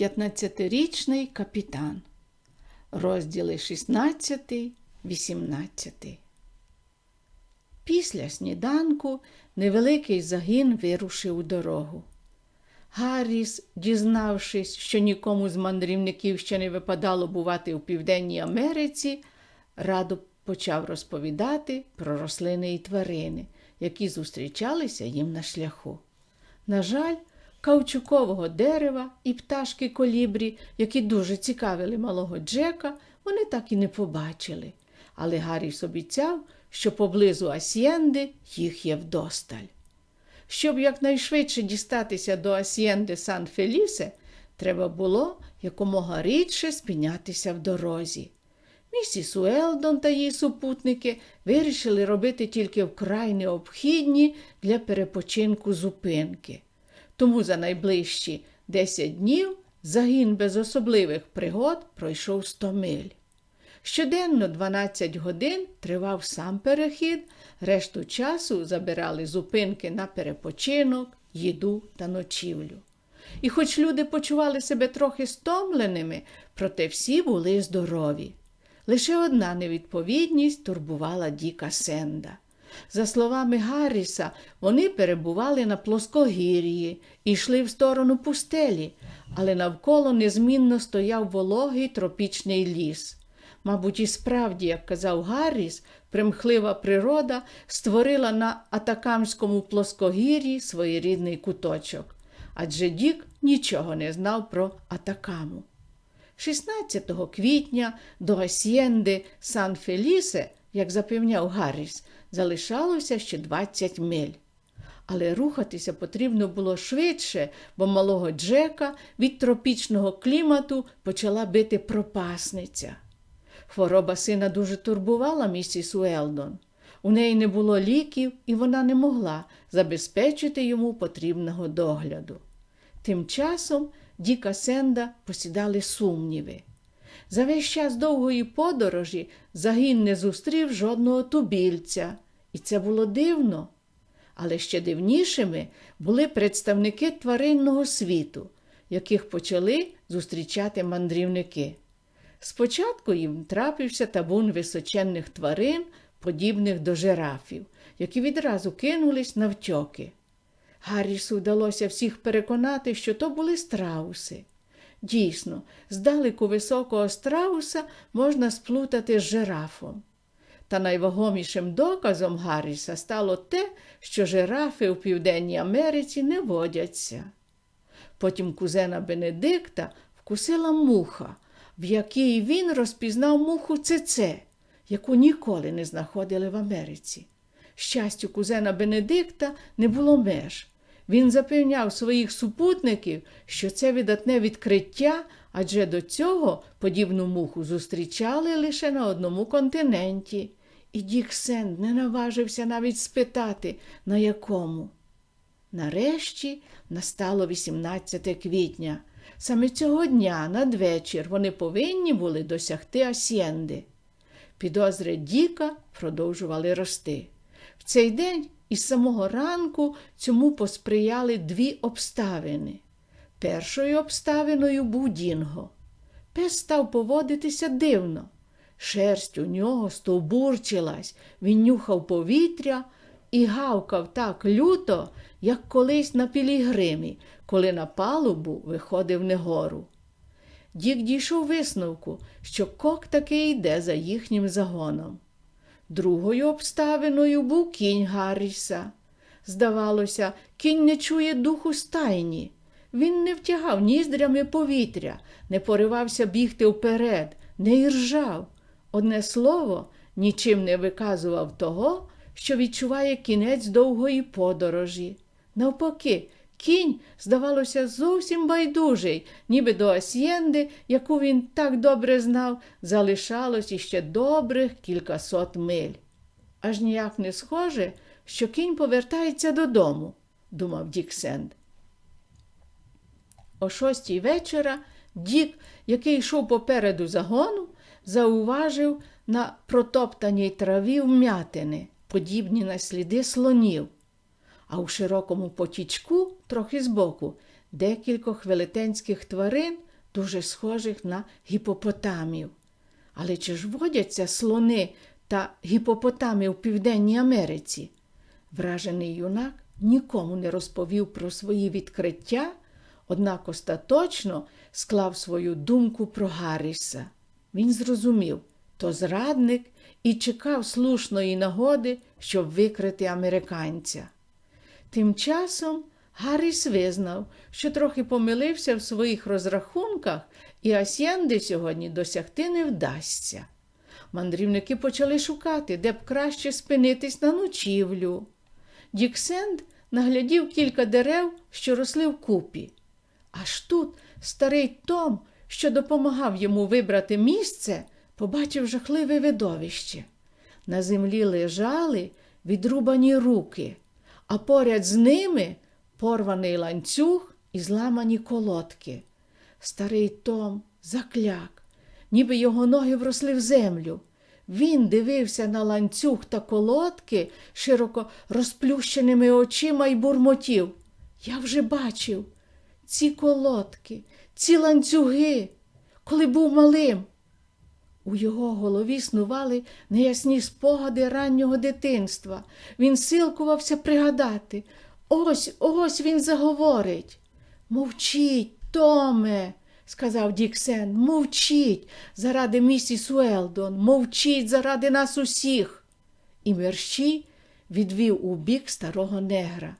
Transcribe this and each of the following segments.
15-річний капітан. Розділи 16, 18. Після сніданку невеликий загін вирушив у дорогу. Гарріс, дізнавшись, що нікому з мандрівників ще не випадало бувати у Південній Америці, радо почав розповідати про рослини і тварини, які зустрічалися їм на шляху. На жаль, каучукового дерева і пташки колібрі, які дуже цікавили малого Джека, вони так і не побачили. Але Гарріс обіцяв, що поблизу Асьєнди їх є вдосталь. Щоб якнайшвидше дістатися до Асьєнди Сан Фелісе, треба було якомога рідше спінятися в дорозі. Місіс Уелдон та її супутники вирішили робити тільки вкрай необхідні для перепочинку зупинки. Тому за найближчі 10 днів загін без особливих пригод пройшов 100 миль. Щоденно 12 годин тривав сам перехід, решту часу забирали зупинки на перепочинок, їду та ночівлю. І хоч люди почували себе трохи стомленими, проте всі були здорові. Лише одна невідповідність турбувала Діка Сенда. За словами Гарріса, вони перебували на плоскогір'ї і йшли в сторону пустелі, але навколо незмінно стояв вологий тропічний ліс. Мабуть, і справді, як казав Гарріс, примхлива природа створила на Атакамському плоскогір'ї своєрідний куточок, адже Дік нічого не знав про Атакаму. 16 квітня до Асьєнди Сан Фелісе, як запевняв Гарріс, залишалося ще 20 миль. Але рухатися потрібно було швидше, бо малого Джека від тропічного клімату почала бити пропасниця. Хвороба сина дуже турбувала місіс Уелдон. У неї не було ліків, і вона не могла забезпечити йому потрібного догляду. Тим часом Діка Сенда посідали сумніви. За весь час довгої подорожі загін не зустрів жодного тубільця, і це було дивно. Але ще дивнішими були представники тваринного світу, яких почали зустрічати мандрівники. Спочатку їм трапився табун височенних тварин, подібних до жирафів, які відразу кинулись навтьоки. Гаррісу вдалося всіх переконати, що то були страуси. Дійсно, здалеку високого страуса можна сплутати з жирафом. Та найвагомішим доказом Гарріса стало те, що жирафи у Південній Америці не водяться. Потім кузена Бенедикта вкусила муха, в якій він розпізнав муху цеце, яку ніколи не знаходили в Америці. Щастю, кузена Бенедикта не було меж. Він запевняв своїх супутників, що це видатне відкриття, адже до цього подібну муху зустрічали лише на одному континенті. І Дік Сенд не наважився навіть спитати, на якому. Нарешті настало 18 квітня. Саме цього дня надвечір вони повинні були досягти Асьєнди. Підозри Діка продовжували рости. В цей день із самого ранку цьому посприяли дві обставини. Першою обставиною був Дінго. Пес став поводитися дивно. Шерсть у нього стовбурчилась, він нюхав повітря і гавкав так люто, як колись на пілігримі, коли на палубу виходив негору. Дік дійшов висновку, що кок таки йде за їхнім загоном. Другою обставиною був кінь Гарріса. Здавалося, кінь не чує духу стайні. Він не втягав ніздрями повітря, не поривався бігти вперед, не іржав. Одне слово, нічим не виказував того, що відчуває кінець довгої подорожі. Навпаки, кінь, здавалося, зовсім байдужий, ніби до Асьєнди, яку він так добре знав, залишалось іще добрих кількасот миль. Аж ніяк не схоже, що кінь повертається додому, думав Дік Сенд. О шостій вечора Дік, який йшов попереду загону, зауважив на протоптаній траві вмятини, подібні на сліди слонів а у широкому потічку, трохи збоку, декількох велетенських тварин дуже схожих на гіпопотамів. Але чи ж водяться слони та гіпопотами в Південній Америці? Вражений юнак нікому не розповів про свої відкриття, однак остаточно склав свою думку про Гарріса. Він зрозумів, то зрадник і чекав слушної нагоди, щоб викрити американця. Тим часом Гарріс визнав, що трохи помилився в своїх розрахунках, і Асьєнди сьогодні досягти не вдасться. Мандрівники почали шукати, де б краще спинитись на ночівлю. Діксенд наглядів кілька дерев, що росли вкупі. Аж тут старий Том, що допомагав йому вибрати місце, побачив жахливе видовище. На землі лежали відрубані руки, а поряд з ними порваний ланцюг і зламані колодки. Старий Том закляк, ніби його ноги вросли в землю. Він дивився на ланцюг та колодки широко розплющеними очима й бурмотів. Я вже бачив ці колодки, ці ланцюги, коли був малим. У його голові снували неясні спогади раннього дитинства. Він силкувався пригадати. Ось ось він заговорить. Мовчіть, Томе, сказав Діксен, мовчіть заради місіс Уелдон, мовчіть заради нас усіх. І мерщій відвів у бік старого негра.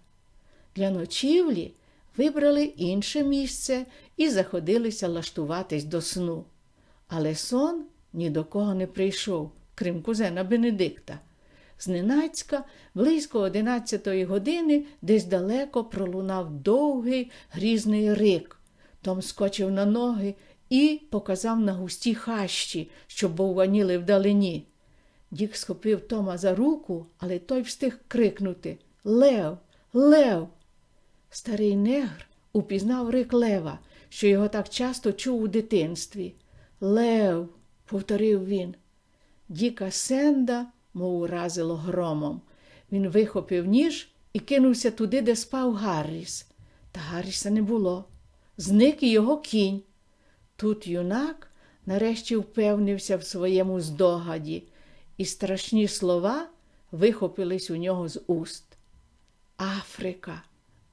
Для ночівлі вибрали інше місце і заходилися лаштуватись до сну. Але сон ні до кого не прийшов, крім кузена Бенедикта. Зненацька, близько одинадцятої години, десь далеко пролунав довгий грізний рик. Том скочив на ноги і показав на густі хащі, що бовваніли вдалині. Дік схопив Тома за руку, але той встиг крикнути Лев, Лев. Старий негр упізнав рик лева, що його так часто чув у дитинстві. Лев, повторив він. Діка Сенда, мов уразило громом. Він вихопив ніж і кинувся туди, де спав Гарріс. Та Гарріса не було. Зник і його кінь. Тут юнак нарешті впевнився в своєму здогаді, і страшні слова вихопились у нього з уст. Африка,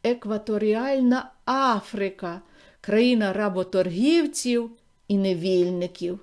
екваторіальна Африка, країна работоргівців і невільників.